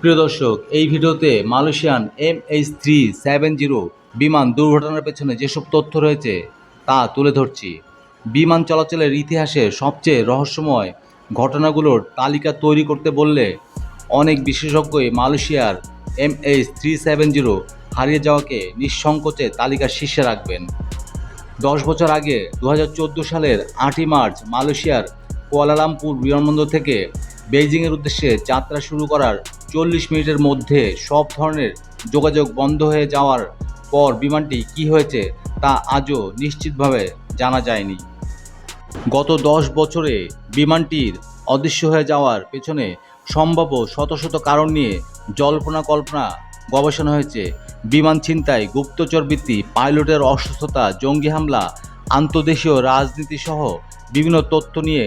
প্রিয় দর্শক, এই ভিডিওতে Malaysian M H three seven zero বিমান দুর্ঘটনার পেছনে যেসব তথ্য রয়েছে তা তুলে ধরছি। বিমান চলাচলের ইতিহাসে সবচেয়ে রহস্যময় ঘটনাগুলোর তালিকা তৈরি করতে বললে অনেক বিশেষজ্ঞই মালয়েশিয়ার M H three seven zero হারিয়ে যাওয়াকে নিঃসংকোচে তালিকার শীর্ষে রাখবেন। দশ বছর আগে দু হাজার চোদ্দ সালের আটই মার্চ মালয়েশিয়ার কুয়ালালামপুর বিমানবন্দর থেকে বেইজিংয়ের উদ্দেশ্যে যাত্রা শুরু করার চল্লিশ মিনিটের মধ্যে সব ধরনের যোগাযোগ বন্ধ হয়ে যাওয়ার পর বিমানটি কি হয়েছে তা আজও নিশ্চিতভাবে জানা যায়নি। গত দশ বছরে বিমানটির অদৃশ্য হয়ে যাওয়ার পেছনে সম্ভাব্য শত শত কারণ নিয়ে জল্পনা কল্পনা গবেষণা হয়েছে। বিমান ছিনতাই, গুপ্তচর বৃত্তি, পাইলটের অসুস্থতা, জঙ্গি হামলা আন্তর্দেশীয় রাজনীতি সহ বিভিন্ন তথ্য নিয়ে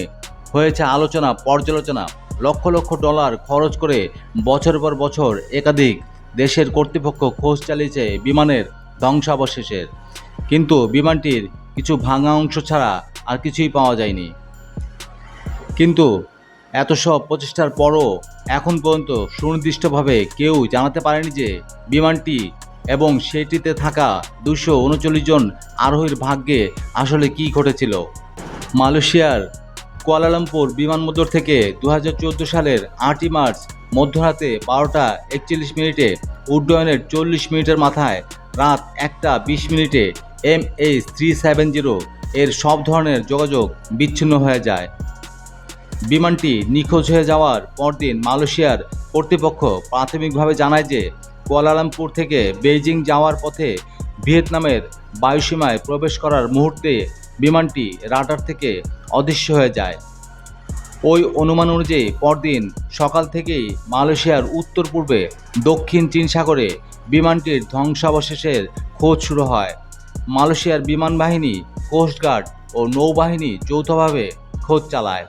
হয়েছে আলোচনা, পর্যালোচনা লক্ষ লক্ষ ডলার খরচ করে বছর পর বছর একাধিক দেশের কর্তৃপক্ষ খোঁজ চালিয়েছে বিমানের ধ্বংসাবশেষের। কিন্তু বিমানটির কিছু ভাঙা অংশ ছাড়া আর কিছুই পাওয়া যায়নি। কিন্তু এত সব প্রচেষ্টার পরও এখন পর্যন্ত সুনির্দিষ্টভাবে কেউ জানাতে পারেনি যে বিমানটি এবং সেটিতে থাকা দুশো উনচল্লিশ জন আরোহীর ভাগ্যে আসলে কী ঘটেছিল। মালয়েশিয়ার কুয়ালালামপুর বিমানবন্দর থেকে দু হাজার চোদ্দ সালের আটই মার্চ মধ্যরাতে বারোটা একচল্লিশ মিনিটে উড্ডয়নের চল্লিশ মিনিটের মাথায় রাত একটা বিশ মিনিটে M H three seven zero এর সব ধরনের যোগাযোগ বিচ্ছিন্ন হয়ে যায়। বিমানটি নিখোঁজ হয়ে যাওয়ার পরদিন মালয়েশিয়ার কর্তৃপক্ষ প্রাথমিকভাবে জানায় যে কুয়ালালামপুর থেকে বেইজিং যাওয়ার পথে ভিয়েতনামের বায়ুসীমায় প্রবেশ করার মুহূর্তে বিমানটি রাডার থেকে অদৃশ্য হয়ে যায়। ওই অনুমান অনুযায়ী পরদিন সকাল থেকেই মালয়েশিয়ার উত্তর পূর্বে দক্ষিণ চীন সাগরে বিমানটির ধ্বংসাবশেষের খোঁজ শুরু হয়। মালয়েশিয়ার বিমান বাহিনী কোস্টগার্ড ও নৌবাহিনী যৌথভাবে খোঁজ চালায়।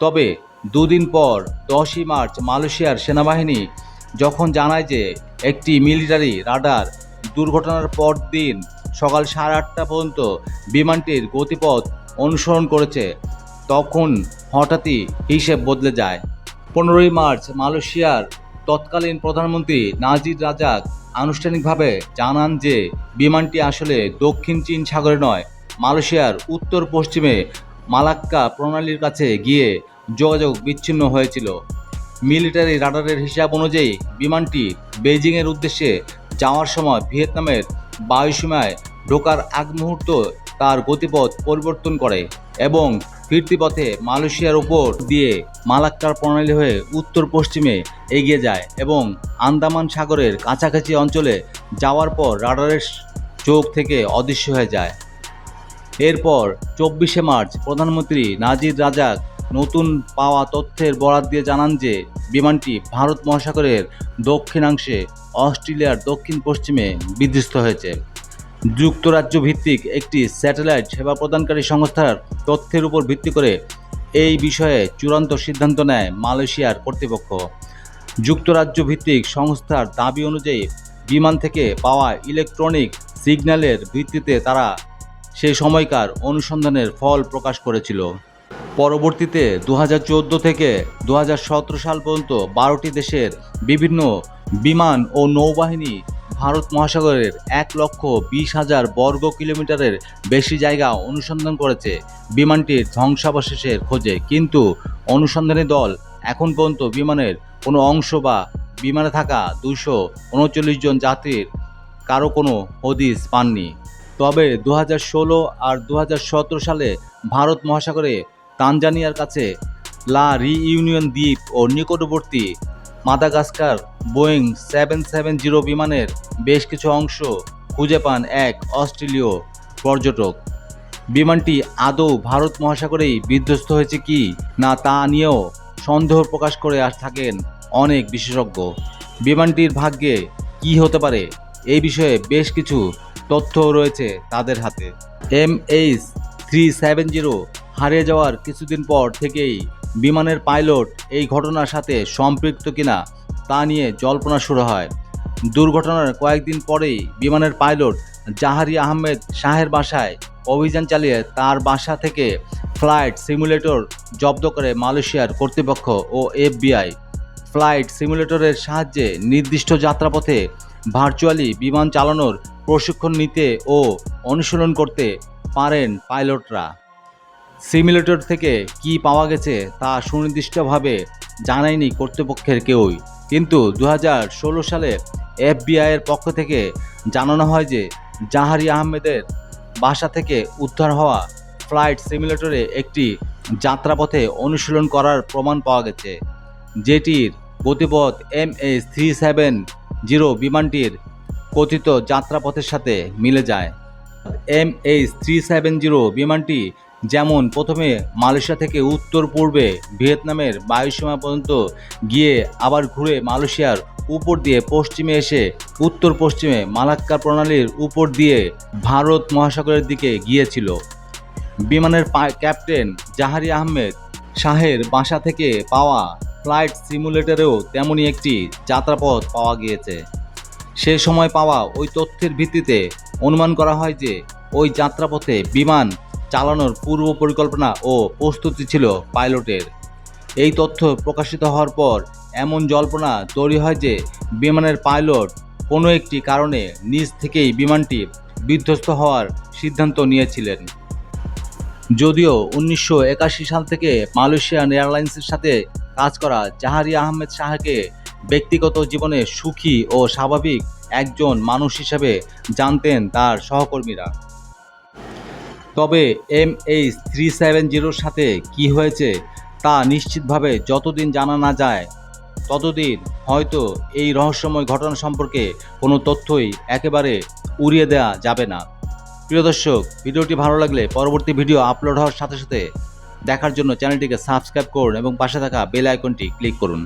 তবে দুদিন পর দশই মার্চ মালয়েশিয়ার সেনাবাহিনী যখন জানায় যে একটি মিলিটারি রাডার দুর্ঘটনার পর দিন সকাল সাড়ে আটটা পর্যন্ত বিমানটির গতিপথ অনুসরণ করেছে। তখন হঠাৎই হিসেব বদলে যায়। পনেরোই মার্চ মালয়েশিয়ার তৎকালীন প্রধানমন্ত্রী নাজির রাজাক আনুষ্ঠানিকভাবে জানান যে, বিমানটি আসলে দক্ষিণ চীন সাগরে নয়, মালয়েশিয়ার উত্তর পশ্চিমে মালাক্কা প্রণালীর কাছে গিয়ে যোগাযোগ বিচ্ছিন্ন হয়েছিল। মিলিটারি রাডারের হিসাব অনুযায়ী বিমানটি বেইজিংয়ের উদ্দেশ্যে যাওয়ার সময় ভিয়েতনামের বায়ুসীমায় ঢোকার আগ মুহূর্ত তার গতিপথ পরিবর্তন করে এবং ফিরতি পথে মালয়েশিয়ার উপর দিয়ে মালাক্কার প্রণালী হয়ে উত্তর পশ্চিমে এগিয়ে যায় এবং আন্দামান সাগরের কাছাকাছি অঞ্চলে যাওয়ার পর রাডারের চোখ থেকে অদৃশ্য হয়ে যায়। এরপর চব্বিশে মার্চ প্রধানমন্ত্রী নাজির রাজাক নতুন পাওয়া তথ্যের বরাত দিয়ে জানান যে, বিমানটি ভারত মহাসাগরের দক্ষিণাংশে অস্ট্রেলিয়ার দক্ষিণ পশ্চিমে বিধ্বস্ত হয়েছে। যুক্তরাজ্য ভিত্তিক একটি স্যাটেলাইট সেবা প্রদানকারী সংস্থার তথ্যের উপর ভিত্তি করে এই বিষয়ে চূড়ান্ত সিদ্ধান্ত নেয় মালয়েশিয়ার কর্তৃপক্ষ। যুক্তরাজ্য ভিত্তিক সংস্থার দাবি অনুযায়ী বিমান থেকে পাওয়া ইলেকট্রনিক সিগন্যালের ভিত্তিতে তারা সেই সময়কার অনুসন্ধানের ফল প্রকাশ করেছিল। পরবর্তীতে দু হাজার চোদ্দ থেকে দু হাজার সতেরো সাল পর্যন্ত বারোটি দেশের বিভিন্ন বিমান ও নৌবাহিনী ভারত মহাসাগরের এক লক্ষ বিশ হাজার বর্গ কিলোমিটারের বেশি জায়গা অনুসন্ধান করেছে। বিমানটির ধ্বংসাবশেষের খোঁজে কিন্তু অনুসন্ধানী দল এখন পর্যন্ত বিমানের কোনো অংশ বা বিমানে থাকা দুশো উনচল্লিশ জন যাত্রীর কারও কোনো হদিস পাননি। তবে দু হাজার ষোলো আর দু হাজার সতেরো সালে ভারত মহাসাগরে তানজানিয়ার কাছে লা রিইউনিয়ন দ্বীপ ও নিকটবর্তী Madagascar Boeing seven seven zero বিমানের বেশ কিছু অংশ খুঁজে পান এক অস্ট্রেলীয় পর্যটক। বিমানটি আদৌ ভারত মহাসাগরেই বিধ্বস্ত হয়েছে কি না তা নিয়েও সন্দেহ প্রকাশ করে আস থাকেন অনেক বিশেষজ্ঞ। বিমানটির ভাগ্যে কি হতে পারে এই বিষয়ে বেশ কিছু তথ্য রয়েছে তাদের হাতে। M H three seven zero হারিয়ে যাওয়ার কিছুদিন পর থেকেই বিমানের পাইলট এই ঘটনার সাথে সম্পৃক্ত কিনা তা নিয়ে জল্পনা শুরু হয়। দুর্ঘটনার কয়েকদিন পরেই বিমানের পাইলট জাহারি আহমেদ শাহের বাসায় অভিযান চালিয়ে তার বাসা থেকে ফ্লাইট সিমুলেটর জব্দ করে মালয়েশিয়ার কর্তৃপক্ষ ও এফবিআই। ফ্লাইট সিমুলেটরের সাহায্যে নির্দিষ্ট যাত্রাপথে ভার্চুয়ালি বিমান চালানোর প্রশিক্ষণ নিতে ও অনুশীলন করতে পারেন পাইলটরা। সিমুলেটর থেকে কি পাওয়া গেছে তা সুনির্দিষ্টভাবে জানায়নি কর্তৃপক্ষের কেউই। কিন্তু দু হাজার ষোলো সালে এফবিআইয়ের পক্ষ থেকে জানানো হয় যে জাহারি আহমেদের বাসা থেকে উদ্ধার হওয়া ফ্লাইট সিমুলেটরে একটি যাত্রাপথে অনুশীলন করার প্রমাণ পাওয়া গেছে। যেটির গতিপথ M H three seven zero বিমানটির কথিত যাত্রাপথের সাথে মিলে যায়। M H three seven zero বিমানটি যেমন প্রথমে মালয়েশিয়া থেকে উত্তর পূর্বে ভিয়েতনামের বায়ুসীমা পর্যন্ত গিয়ে আবার ঘুরে মালয়েশিয়ার উপর দিয়ে পশ্চিমে এসে উত্তর পশ্চিমে মালাক্কা প্রণালীর উপর দিয়ে ভারত মহাসাগরের দিকে গিয়েছিল। বিমানের ক্যাপ্টেন জাহারি আহমেদ শাহের বাসা থেকে পাওয়া ফ্লাইট সিমুলেটরেও তেমনই একটি যাত্রাপথ পাওয়া গিয়েছে। সে সময় পাওয়া ওই তথ্যের ভিত্তিতে অনুমান করা হয় যে ওই যাত্রাপথে বিমান চালানোর পূর্ব পরিকল্পনা ও প্রস্তুতি ছিল পাইলটের। এই তথ্য প্রকাশিত হওয়ার পর এমন জল্পনা তৈরি হয় যে বিমানের পাইলট কোনো একটি কারণে নিজ থেকেই বিমানটি বিধ্বস্ত হওয়ার সিদ্ধান্ত নিয়েছিলেন। যদিও উনিশশো একাশি সাল থেকে মালয়েশিয়ান এয়ারলাইন্সের সাথে কাজ করা জাহারি আহমেদ শাহকে ব্যক্তিগত জীবনে সুখী ও স্বাভাবিক একজন মানুষ হিসেবে জানতেন তার সহকর্মীরা। তবে এম এইচ থ্রি সেভেন জিরোর সাথে কি হয়েছে তা নিশ্চিতভাবে যতদিন জানা না যায়, ততদিন হয়তো এই রহস্যময় ঘটনা সম্পর্কে কোনো তথ্যই একেবারে উড়িয়ে দেওয়া যাবে না। প্রিয় দর্শক, ভিডিওটি ভালো লাগলে পরবর্তী ভিডিও আপলোড হওয়ার সাথে সাথে দেখার জন্য চ্যানেলটিকে সাবস্ক্রাইব করুন এবং পাশে থাকা বেল আইকনটি ক্লিক করুন।